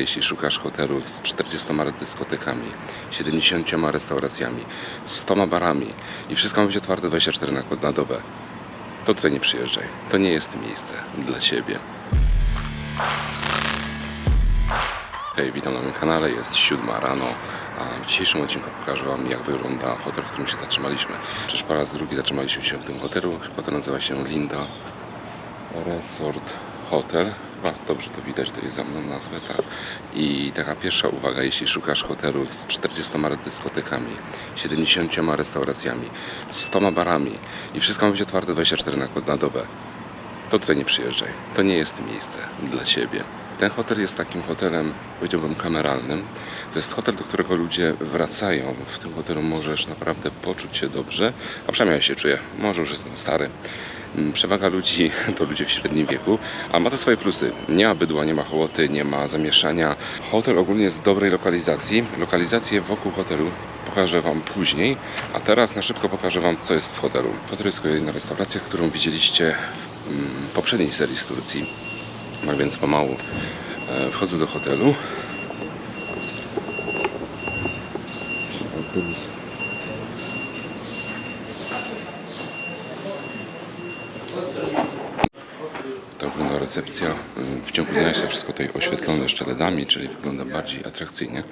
Jeśli szukasz hotelu z 40 dyskotekami, 70 restauracjami, 100 barami i wszystko ma być otwarte 24 na, na dobę, to tutaj nie przyjeżdżaj. To nie jest miejsce dla Ciebie. Hej, witam na moim kanale, jest siódma rano, a w dzisiejszym odcinku pokażę Wam jak wygląda hotel, w którym się zatrzymaliśmy. Czyż po raz drugi zatrzymaliśmy się w tym hotelu. Hotel nazywa się Linda Resort Hotel. Chyba dobrze to widać, to jest za mną nazwę, tak. I taka pierwsza uwaga, jeśli szukasz hotelu z 40 dyskotekami, 70 restauracjami, 100 barami i wszystko ma być otwarte 24 na, na dobę, to tutaj nie przyjeżdżaj. To nie jest miejsce dla Ciebie. Ten hotel jest takim hotelem, powiedziałbym, kameralnym. To jest hotel, do którego ludzie wracają. W tym hotelu możesz naprawdę poczuć się dobrze, a przynajmniej ja się czuję. Może już jestem stary. Mm, Przewaga ludzi to ludzie w średnim wieku, a ma to swoje plusy. Nie ma bydła, nie ma hołoty, nie ma zamieszania. Hotel ogólnie jest w dobrej lokalizacji. Lokalizację wokół hotelu pokażę Wam później, a teraz na szybko pokażę Wam, co jest w hotelu. Hotel jest kolejna restauracja, którą widzieliście w poprzedniej serii z Turcji. Tak więc pomału e, wchodzę do hotelu. Autobus. To wygląda recepcja. W ciągu dnia jest wszystko tutaj oświetlone jeszcze LEDami, czyli wygląda bardziej atrakcyjnie.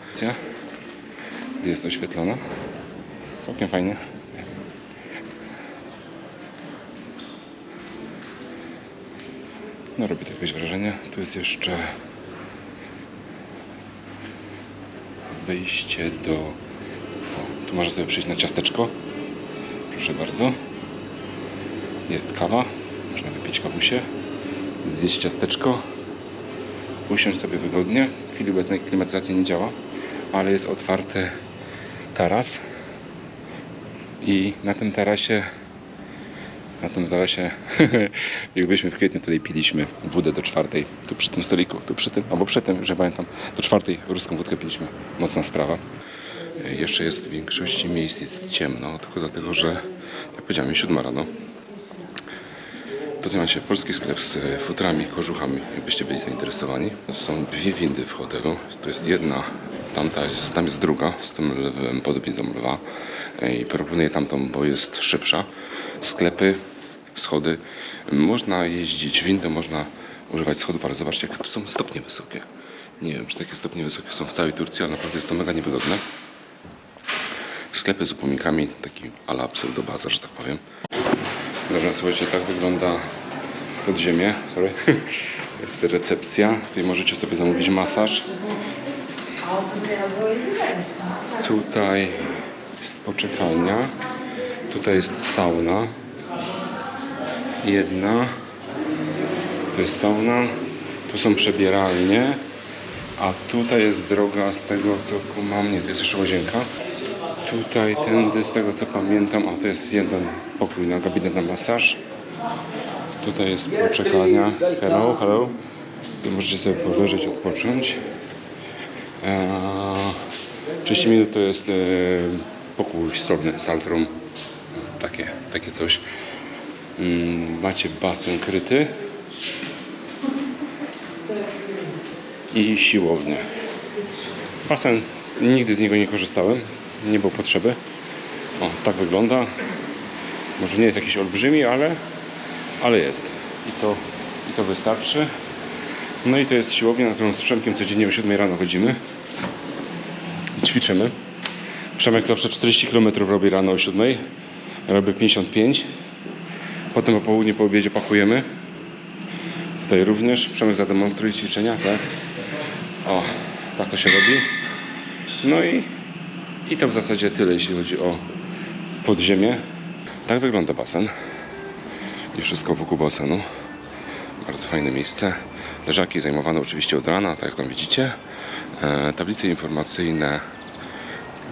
Jest oświetlona. Całkiem fajnie. No robi to jakieś wrażenie. Tu jest jeszcze wejście do... O, tu można sobie przyjść na ciasteczko. Proszę bardzo. Jest kawa. Można wypić kawusie. Zjeść ciasteczko. Usiąść sobie wygodnie. W chwili obecnej klimatyzacja nie działa, ale jest otwarty taras. I na tym tarasie na tym tarasie, jakbyśmy w kwietniu tutaj piliśmy wódę do czwartej, tu przy tym stoliku, tu przy tym, albo przy tym, że pamiętam, do czwartej ruską wódkę piliśmy. Mocna sprawa. Jeszcze jest w większości miejsc jest ciemno, tylko dlatego, że, jak powiedziałem, jest siódma rano. Tutaj macie polski sklep z e, futrami, kożuchami, jakbyście byli zainteresowani. Są dwie windy w hotelu. Tu jest jedna, tamta jest, tam jest druga, z tym lwem, podobizną lwa. E, I proponuję tamtą, bo jest szybsza. Sklepy, schody. Można jeździć windą, można używać schodów, ale zobaczcie, jak tu są stopnie wysokie. Nie wiem, czy takie stopnie wysokie są w całej Turcji, ale naprawdę jest to mega niewygodne. Sklepy z upomnikami, taki ala pseudobazar, że tak powiem. Dobra, słuchajcie, tak wygląda podziemie. Sorry. Jest recepcja. Tutaj możecie sobie zamówić masaż. Tutaj jest poczekalnia. Tutaj jest sauna. Jedna. To jest sauna. Tu są przebieralnie. A tutaj jest droga z tego co kumam. Nie, to jest jeszcze łazienka. Tutaj tędy z tego co pamiętam. O, to jest jeden pokój na gabinet na masaż. Tutaj jest poczekalnia. Hello, hello. Tu możecie sobie poleżeć, odpocząć. Eee, 30 minut to jest e, pokój solny, saltrum. Takie, takie coś. Mm, macie basen kryty. I siłownię. Basen, nigdy z niego nie korzystałem. Nie było potrzeby. O, tak wygląda. Może nie jest jakiś olbrzymi, ale, ale jest. I to, I to wystarczy. No i to jest siłownia, na którą z Przemkiem codziennie o 7 rano chodzimy. I ćwiczymy. Przemek zawsze 40 km robi rano o 7. Robię 55. Potem po południu po obiedzie pakujemy. Tutaj również. Przemek zademonstruje ćwiczenia, tak? O, tak to się robi. No i, i to w zasadzie tyle, jeśli chodzi o podziemie. Tak wygląda basen. I wszystko wokół basenu. Bardzo fajne miejsce. Leżaki zajmowane oczywiście od rana, tak jak tam widzicie. E, tablice informacyjne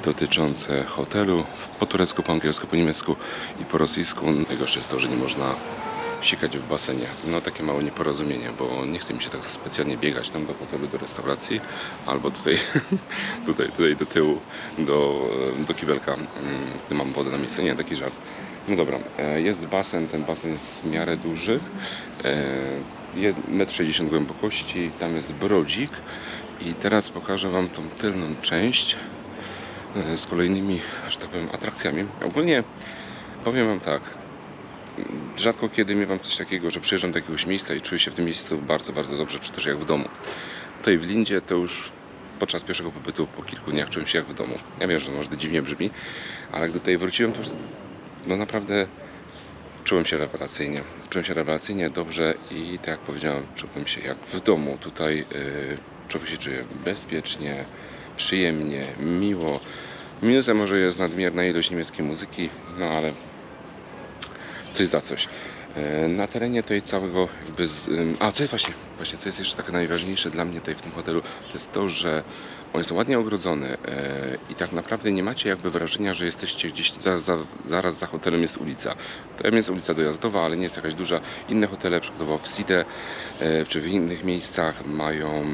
dotyczące hotelu po turecku, po angielsku, po niemiecku i po rosyjsku. Najgorsze jest to, że nie można sikać w basenie. No takie małe nieporozumienie, bo nie chce mi się tak specjalnie biegać tam do hotelu, do restauracji, albo tutaj, tutaj, tutaj do tyłu, do, do kibelka, mm, gdy mam wodę na miejscu. Nie, taki żart. No dobra, e, jest basen, ten basen jest w miarę duży, e, jed- 1,60 m głębokości, tam jest brodzik I teraz pokażę Wam tą tylną część e, z kolejnymi, że tak powiem, atrakcjami. Ogólnie powiem Wam tak. Rzadko kiedy miewam coś takiego, że przyjeżdżam do jakiegoś miejsca i czuję się w tym miejscu bardzo, bardzo dobrze, czy też jak w domu. Tutaj w Lindzie to już podczas pierwszego pobytu po kilku dniach czułem się jak w domu. Ja wiem, że to może dziwnie brzmi, ale gdy tutaj wróciłem, to już no naprawdę czułem się rewelacyjnie. Czułem się rewelacyjnie dobrze i tak jak powiedziałem, czułem się jak w domu. Tutaj yy, człowiek się czuje bezpiecznie, przyjemnie, miło. Minusem może jest nadmierna ilość niemieckiej muzyki, no ale coś za coś. E, Na terenie tutaj całego jakby z, A, co jest właśnie, właśnie, co jest jeszcze takie najważniejsze dla mnie tutaj w tym hotelu, to jest to, że on jest ładnie ogrodzony e, i tak naprawdę nie macie jakby wrażenia, że jesteście gdzieś za, za, zaraz za hotelem jest ulica. Tam jest ulica dojazdowa, ale nie jest jakaś duża. Inne hotele, przykładowo w Side e, czy w innych miejscach mają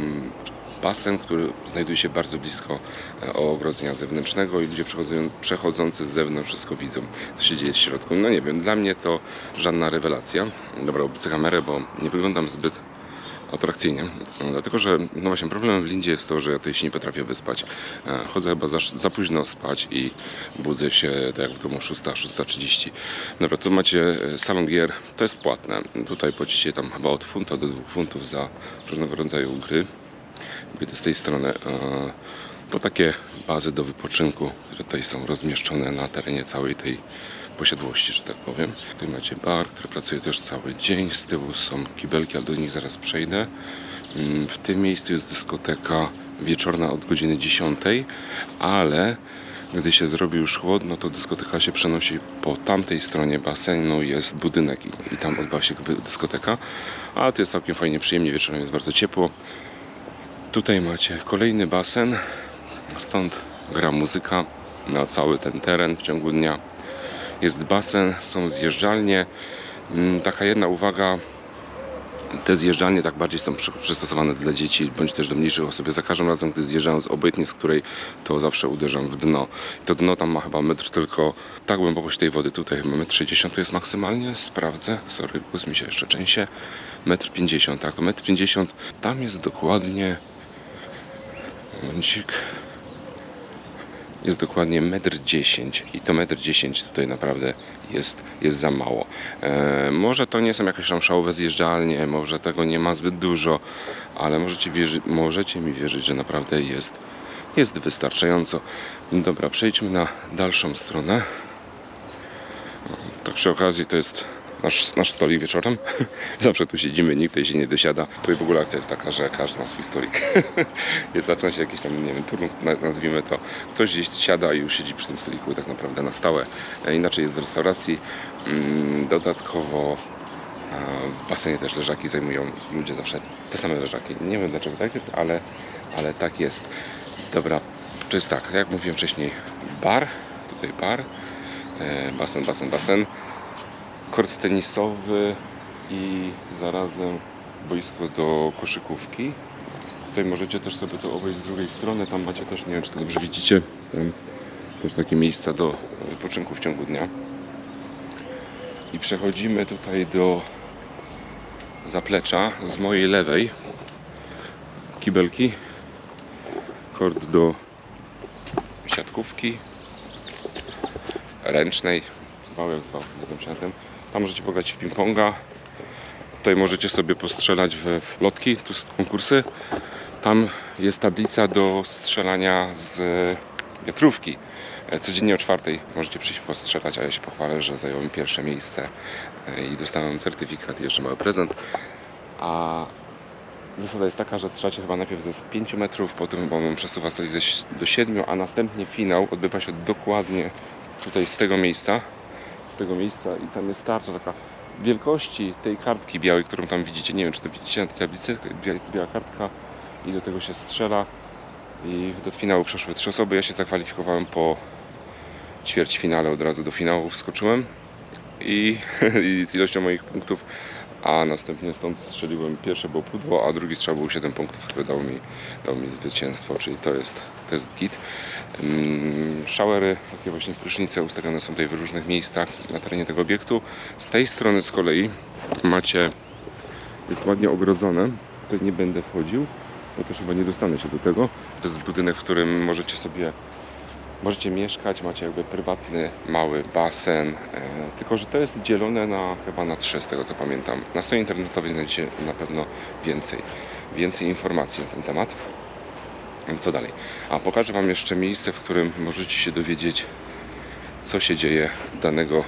basen, który znajduje się bardzo blisko e, ogrodzenia zewnętrznego i ludzie przechodzą, przechodzący z zewnątrz wszystko widzą, co się dzieje w środku. No nie wiem, dla mnie to żadna rewelacja. Dobra, obrócę kamerę, bo nie wyglądam zbyt atrakcyjnie, dlatego że no właśnie problemem w Lindzie jest to, że ja tutaj się nie potrafię wyspać. E, Chodzę chyba za, za późno spać i budzę się tak jak w domu 6, 6.30. Dobra, tu macie e, salon gier, to jest płatne. Tutaj płacicie tam chyba od funta do 2 funtów za różnego rodzaju gry. Idę z tej strony. e, To takie bazy do wypoczynku, które tutaj są rozmieszczone na terenie całej tej posiadłości, że tak powiem. Tutaj macie bar, który pracuje też cały dzień. Z tyłu są kibelki, ale do nich zaraz przejdę. Mm, W tym miejscu jest dyskoteka wieczorna od godziny 10, ale gdy się zrobi już chłodno, to dyskoteka się przenosi po tamtej stronie basenu, jest budynek i, i tam odbywa się dyskoteka. A tu jest całkiem fajnie, przyjemnie, wieczorem jest bardzo ciepło. Tutaj macie kolejny basen, stąd gra muzyka na cały ten teren w ciągu dnia. Jest basen, są zjeżdżalnie. Mm, Taka jedna uwaga, te zjeżdżalnie tak bardziej są przy- przystosowane dla dzieci bądź też do mniejszych osób. Za każdym razem, gdy zjeżdżam z obojętnie z której, to zawsze uderzam w dno. I to dno tam ma chyba metr tylko ta głębokość tej wody. Tutaj chyba metr 60 to jest maksymalnie. Sprawdzę. Sorry, głos mi się jeszcze trzęsie. Metr 50, tak, metr 50. Tam jest dokładnie Momencik. Jest dokładnie 1,10 m i to 1,10 m tutaj naprawdę jest, jest za mało. E, może to nie są jakieś tam szałowe zjeżdżalnie, może tego nie ma zbyt dużo, ale możecie, wierzy, możecie mi wierzyć, że naprawdę jest, jest wystarczająco. Dobra, przejdźmy na dalszą stronę. Tak przy okazji to jest nasz, nasz stolik wieczorem. Zawsze tu siedzimy, nikt tutaj się nie dosiada. Tutaj w ogóle akcja jest taka, że każdy ma swój stolik. jest zaczyna się jakiś tam, nie wiem, turnus, na- nazwijmy to. Ktoś gdzieś siada i już siedzi przy tym stoliku tak naprawdę na stałe. E, Inaczej jest w restauracji. Mm, Dodatkowo e, w basenie też leżaki zajmują ludzie zawsze te same leżaki. Nie wiem dlaczego tak jest, ale, ale tak jest. Dobra, to jest tak, jak mówiłem wcześniej, bar, tutaj bar, e, basen, basen, basen, kort tenisowy i zarazem boisko do koszykówki. Tutaj możecie też sobie to obejść z drugiej strony, tam macie też, nie wiem czy to dobrze widzicie, tam też takie miejsca do wypoczynku w ciągu dnia. I przechodzimy tutaj do zaplecza z mojej lewej. Kibelki, kort do siatkówki ręcznej, zwał, nie wiem światem. Tam możecie pograć w ping-ponga. Tutaj możecie sobie postrzelać w, lotki, tu są konkursy. Tam jest tablica do strzelania z wiatrówki. E, Codziennie o czwartej możecie przyjść postrzelać, a ja się pochwalę, że zająłem pierwsze miejsce e, i dostałem certyfikat i jeszcze mały prezent. A zasada jest taka, że strzelacie chyba najpierw ze z 5 metrów, potem on przesuwa ś- do 7, a następnie finał odbywa się dokładnie tutaj z tego miejsca. Z tego miejsca i tam jest tarcza taka wielkości tej kartki białej, którą tam widzicie. Nie wiem, czy to widzicie na tej tablicy. Jest biała kartka i do tego się strzela. I do finału przeszły trzy osoby. Ja się zakwalifikowałem po ćwierćfinale, od razu do finału wskoczyłem. I, i z ilością moich punktów a następnie stąd strzeliłem pierwsze było pudło, a drugi strzał był 7 punktów, który dał mi, dał mi zwycięstwo, czyli to jest, to jest git. Mm, Showery, takie właśnie prysznice ustawione są tutaj w różnych miejscach na terenie tego obiektu. Z tej strony z kolei macie, jest ładnie ogrodzone, tutaj nie będę wchodził, bo też chyba nie dostanę się do tego. To jest budynek, w którym możecie sobie możecie mieszkać, macie jakby prywatny, mały basen, e, tylko że to jest dzielone na chyba na trzy z tego co pamiętam. Na stronie internetowej znajdziecie na pewno więcej, więcej informacji na ten temat. Co dalej? A pokażę Wam jeszcze miejsce, w którym możecie się dowiedzieć, co się dzieje danego,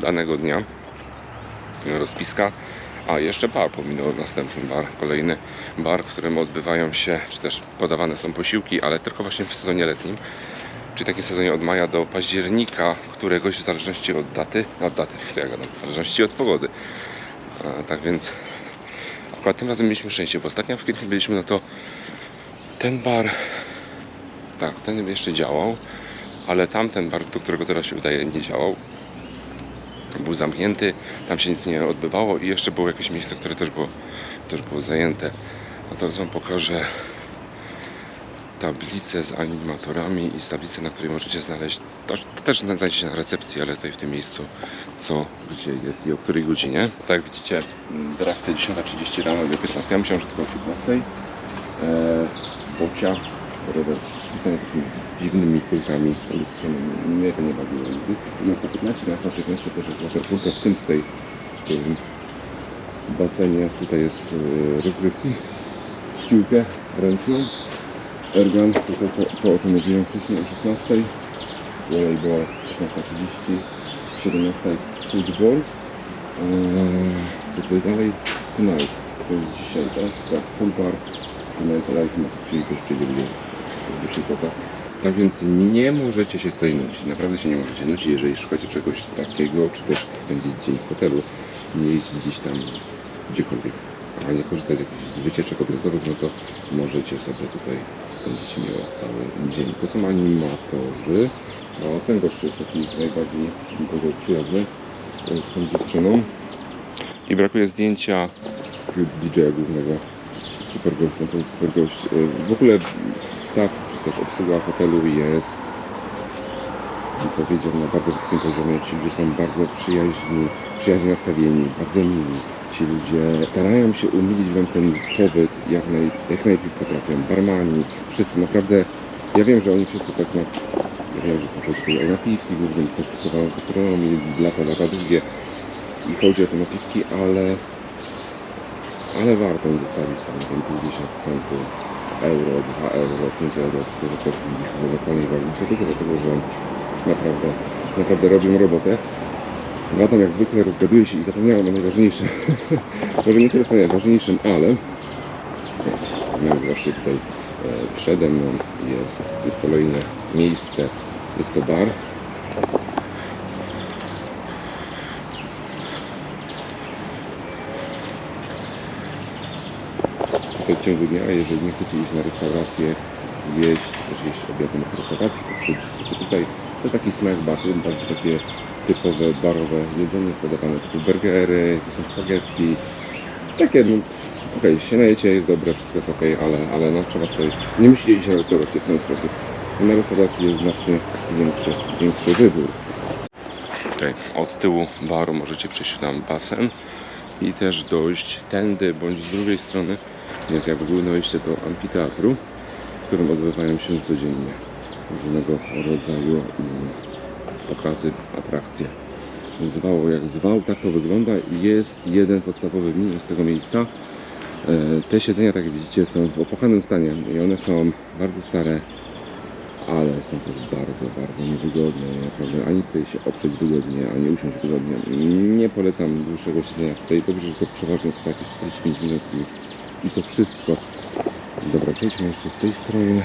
danego dnia. Rozpiska. A jeszcze bar pominął następny bar, kolejny bar, w którym odbywają się, czy też podawane są posiłki, ale tylko właśnie w sezonie letnim. Czyli takim sezonie od maja do października, któregoś w zależności od daty, no, od daty, co ja gadam, w zależności od pogody. A, tak więc akurat tym razem mieliśmy szczęście, bo ostatnio w kwietniu byliśmy, no to ten bar, tak, ten jeszcze działał, ale tamten bar, do którego teraz się udaje, nie działał. Był zamknięty, tam się nic nie odbywało i jeszcze było jakieś miejsce, które też było, też było zajęte. A teraz Wam pokażę tablicę z animatorami i tablicę, na której możecie znaleźć, to, to też znajdziecie na recepcji, ale tutaj w tym miejscu, co, gdzie jest i o której godzinie. Tak jak widzicie, m, drafty 10.30 rano do 15. Ja myślałem, że tylko o 15. Eee, bocia, rower rzucane takimi dziwnymi kulkami lustrzanymi. Mnie to nie bawiło nigdy. 11.15, 11.15 też jest waterpulka, w tym tutaj w basenie. Tutaj jest e, rozgrywki w piłkę ręczną. To, to, to, o czym mówiłem wcześniej o 16. Volleyball 16.30. 17 jest football. Eee, co tutaj dalej? Tonight. To jest dzisiaj, tak? Tak, pool live nas czyli też przyjdzie ludzie w Wyszykota. Tak więc nie możecie się tutaj nudzić. Naprawdę się nie możecie nudzić, jeżeli szukacie czegoś takiego, czy też spędzić dzień w hotelu, nie iść gdzieś tam gdziekolwiek, a nie korzystać z jakichś wycieczek obiadkowych, no to możecie sobie tutaj spędzić miło cały dzień. To są animatorzy. Ten gościu jest taki najbardziej powiedział, przyjazny z tą dziewczyną. I brakuje zdjęcia DJ-a głównego. Super gość, naprawdę super gość. E, W ogóle staw, czy też obsługa hotelu jest powiedział na bardzo wysokim poziomie. Ci ludzie są bardzo przyjaźni, przyjaźnie nastawieni, bardzo mili. Ci ludzie starają się umilić Wam ten pobyt jak, naj, jak najlepiej potrafią. Barmani, wszyscy naprawdę. Ja wiem, że oni wszyscy tak na. Ja wiem, że to chodzi tutaj o napiwki głównie, też pracowałem w gastronomii lata, lata długie i chodzi o te napiwki, ale ale warto im zostawić tam nie wiem, 50 centów, euro, 2 euro, 5 euro, czy też też w ich lokalnej walucie, tylko dlatego, że naprawdę, naprawdę robią robotę. Latam jak zwykle rozgaduję się i zapomniałem o najważniejszym. Może nie tyle co najważniejszym, ale więc właśnie tutaj e, przede mną jest kolejne miejsce. Jest to bar. Tutaj w ciągu dnia, jeżeli nie chcecie iść na restaurację, zjeść, też jeść obiadem w restauracji, to przychodzicie sobie tutaj. To jest taki snack bar, bardziej takie typowe barowe jedzenie podawane typu burgery, jakieś tam spaghetti. Takie, no, okej, się najecie, jest dobre, wszystko jest okej, ale, ale no trzeba tutaj, nie musicie iść na restaurację w ten sposób. Na restauracji jest znacznie większy, większy wybór. Okay. Od tyłu baru możecie przejść tam basen i też dojść tędy bądź z drugiej strony jest jakby główne wejście do amfiteatru, w którym odbywają się codziennie różnego rodzaju mm, pokazy, atrakcje. Zwało jak zwał, tak to wygląda. Jest jeden podstawowy minus tego miejsca. E, Te siedzenia, tak jak widzicie, są w opłakanym stanie i one są bardzo stare, ale są też bardzo, bardzo niewygodne. Naprawdę ani tutaj się oprzeć wygodnie, ani usiąść wygodnie. Nie polecam dłuższego siedzenia tutaj. Dobrze, że to przeważnie trwa jakieś 45 minut i, to wszystko. Dobra, przejdźmy jeszcze z tej strony.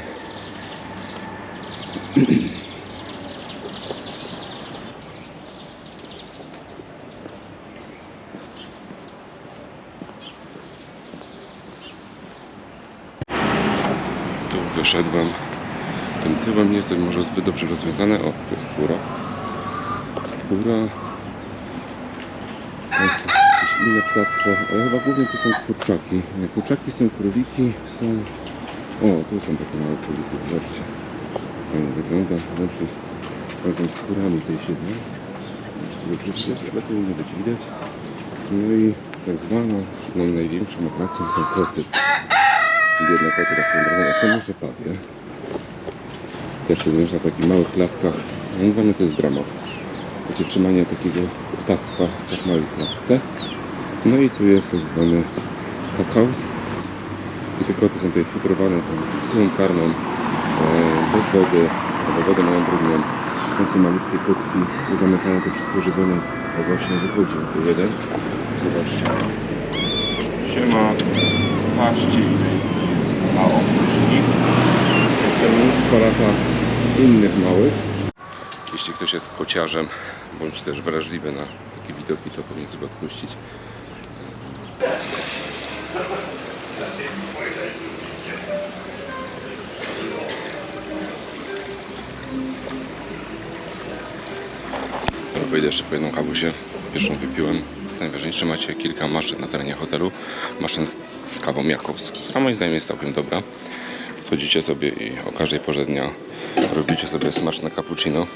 Tu wyszedłem. Tym tyłem nie jest to może zbyt dobrze rozwiązane. O, to jest góra. Jest góra. Jest inne ptactwo, ale chyba głównie tu są kurczaki. Kurczaki są, króliki są... O, tu są takie małe króliki, zobaczcie. Fajnie wygląda. Łącznie z, razem z kurami tutaj siedzą. Nie wiem, Czy to dobrze widać, ale powinno być widać. No i tak zwaną, no największą atrakcją są koty. Biedne koty tak są może pawie. Też się zamieszcza w takich małych klatkach. No i to jest dramat. Takie trzymanie takiego ptactwa w tak małej klatce. No i tu jest tak zwany cat house. I te koty są tutaj futrowane tą suchą karmą, e, bez wody, albo wodę mają brudną. Tam są malutkie kotki, pozamykane te wszystkie żywione. O właśnie wychodzi tu jeden. Zobaczcie. Siema. Patrzcie ile jest na opróżni. Jeszcze mnóstwo lata innych małych. Jeśli ktoś jest kociarzem, bądź też wrażliwy na takie widoki, to powinien sobie odpuścić. Dobra, Pojedę jeszcze po jedną kawusię. Pierwszą wypiłem. Najważniejsze macie kilka maszyn na terenie hotelu. Maszyn z, z kawą Jakobs, która moim zdaniem jest całkiem dobra. Wchodzicie sobie i o każdej porze dnia robicie sobie smaczne cappuccino,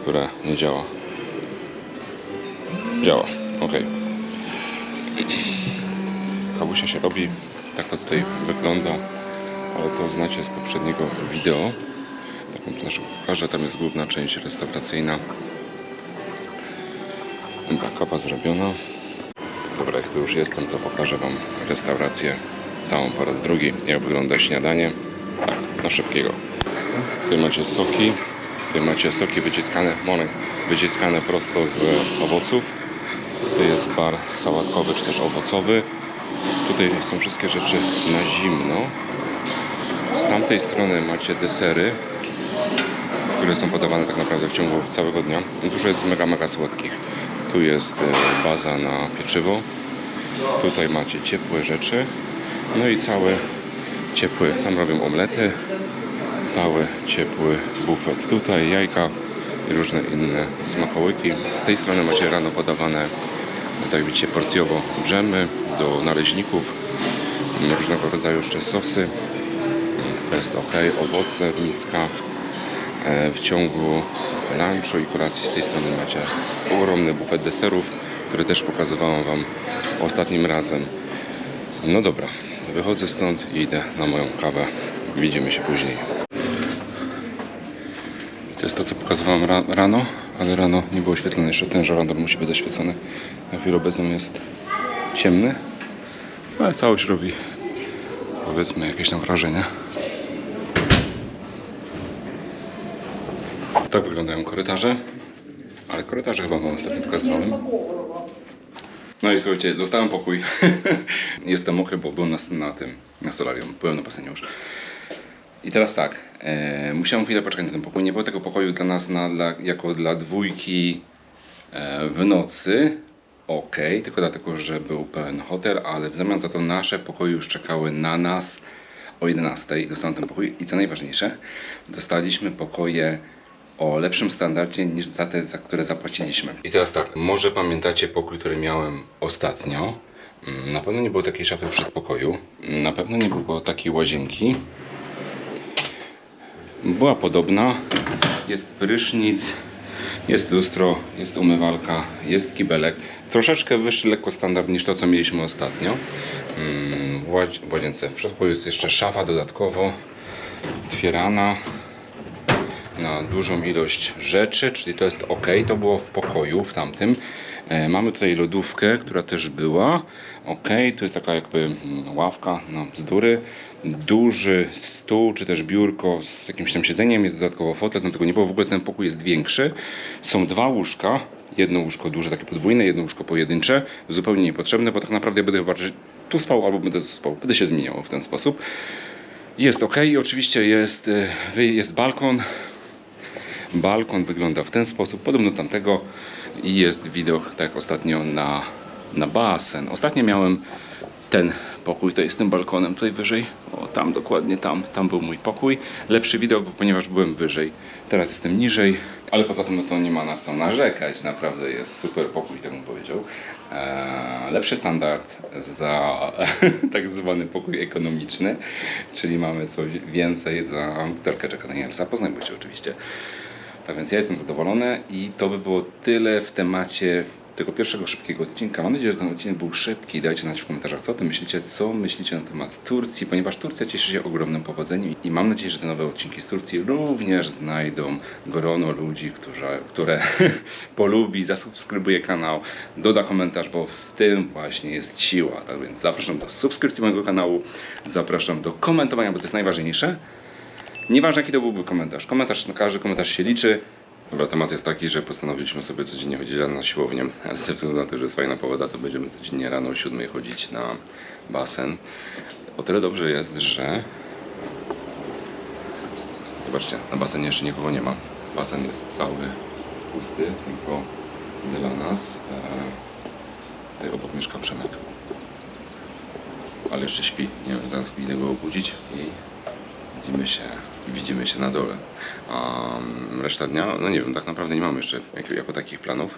które nie działa. Działa, ok. Kawusia się robi, tak to tutaj wygląda, ale to znacie z poprzedniego wideo. Taką też pokażę, tam jest główna część restauracyjna. Dobra, kawa zrobiona. Dobra, jak tu już jestem, to pokażę Wam restaurację całą po raz drugi, jak wygląda śniadanie. Tak, na szybkiego. Tutaj macie soki, tutaj macie soki wyciskane, morning, wyciskane prosto z owoców. Jest bar sałatkowy, czy też owocowy. Tutaj są wszystkie rzeczy na zimno. Z tamtej strony macie desery, które są podawane tak naprawdę w ciągu całego dnia. Dużo jest mega, mega słodkich. Tu jest e, baza na pieczywo. Tutaj macie ciepłe rzeczy. No i cały ciepły, tam robią omlety. Cały ciepły bufet. Tutaj jajka i różne inne smakołyki. Z tej strony macie rano podawane, tak widzicie, porcjowo dżemy do naleźników. Różnego rodzaju jeszcze sosy. To jest ok. Owoce w miskach. E, W ciągu lunchu i kolacji z tej strony macie ogromny bufet deserów, który też pokazywałem Wam ostatnim razem. No dobra, wychodzę stąd i idę na moją kawę. Widzimy się później. To jest to, co pokazywałem ra rano, ale rano nie było świetlone. Jeszcze ten żołądek musi być zaświecony. Na chwilę obecną jest ciemny, ale całość robi powiedzmy jakieś tam wrażenie. Tak wyglądają korytarze. Ale korytarze chyba wam ostatnio pokazywałem. No i słuchajcie, dostałem pokój. Jestem mokry, bo byłem na, na tym, na solarium. Byłem na już. I teraz tak, e, musiałem chwilę poczekać na ten pokój. Nie było tego pokoju dla nas na, dla, jako dla dwójki e, w nocy. Ok, tylko dlatego, że był pełen hotel, ale w zamian za to nasze pokoje już czekały na nas o 11. Dostałem ten pokój i co najważniejsze, dostaliśmy pokoje o lepszym standardzie niż za te, za które zapłaciliśmy. I teraz tak, może pamiętacie pokój, który miałem ostatnio. Mm, Na pewno nie było takiej szafy w przedpokoju. Mm, Na pewno nie było takiej łazienki. Była podobna. Jest prysznic, jest lustro, jest umywalka, jest kibelek. Troszeczkę wyższy lekko standard niż to, co mieliśmy ostatnio. Mm, W łaz- w łazience w przedpokoju jest jeszcze szafa dodatkowo otwierana na dużą ilość rzeczy, czyli to jest ok, to było w pokoju w tamtym. E, Mamy tutaj lodówkę, która też była. Ok, to jest taka jakby mm, ławka na bzdury. Duży stół, czy też biurko z jakimś tam siedzeniem, jest dodatkowo fotel, tam tego nie było. W ogóle ten pokój jest większy. Są dwa łóżka, jedno łóżko duże, takie podwójne, jedno łóżko pojedyncze, zupełnie niepotrzebne, bo tak naprawdę będę chyba tu spał albo będę tu spał. Będę się zmieniało w ten sposób. Jest ok, oczywiście jest, e, jest balkon, Balkon wygląda w ten sposób, podobno tamtego i jest widok, tak ostatnio, na, na basen. Ostatnio miałem ten pokój, to jest tym balkonem tutaj wyżej, o tam dokładnie tam, tam był mój pokój. Lepszy widok, ponieważ byłem wyżej, teraz jestem niżej, ale poza tym no to nie ma na co narzekać, naprawdę jest super pokój, tak bym powiedział. Eee, lepszy standard za tak zwany pokój ekonomiczny, czyli mamy coś więcej za Turkę Jacka Danielsa, poznajmy się oczywiście. Tak więc ja jestem zadowolony i to by było tyle w temacie tego pierwszego szybkiego odcinka. Mam nadzieję, że ten odcinek był szybki. Dajcie znać w komentarzach, co ty myślicie, co myślicie na temat Turcji, ponieważ Turcja cieszy się ogromnym powodzeniem i mam nadzieję, że te nowe odcinki z Turcji również znajdą grono ludzi, którzy, które polubi, zasubskrybuje kanał, doda komentarz, bo w tym właśnie jest siła. Tak więc zapraszam do subskrypcji mojego kanału, zapraszam do komentowania, bo to jest najważniejsze. Nieważne jaki to byłby komentarz. Komentarz, każdy komentarz się liczy. Dobra, temat jest taki, że postanowiliśmy sobie codziennie chodzić rano na siłownię, ale ze względu na to, że jest fajna pogoda, to będziemy codziennie rano o 7 chodzić na basen. O tyle dobrze jest, że zobaczcie, na basenie jeszcze nikogo nie ma. Basen jest cały pusty, tylko dla nas. E, tutaj obok mieszka Przemek. Ale jeszcze śpi. Nie wiem, zaraz idę go obudzić i widzimy się, widzimy się na dole. A reszta dnia, no nie wiem, tak naprawdę nie mam jeszcze jak, jako takich planów.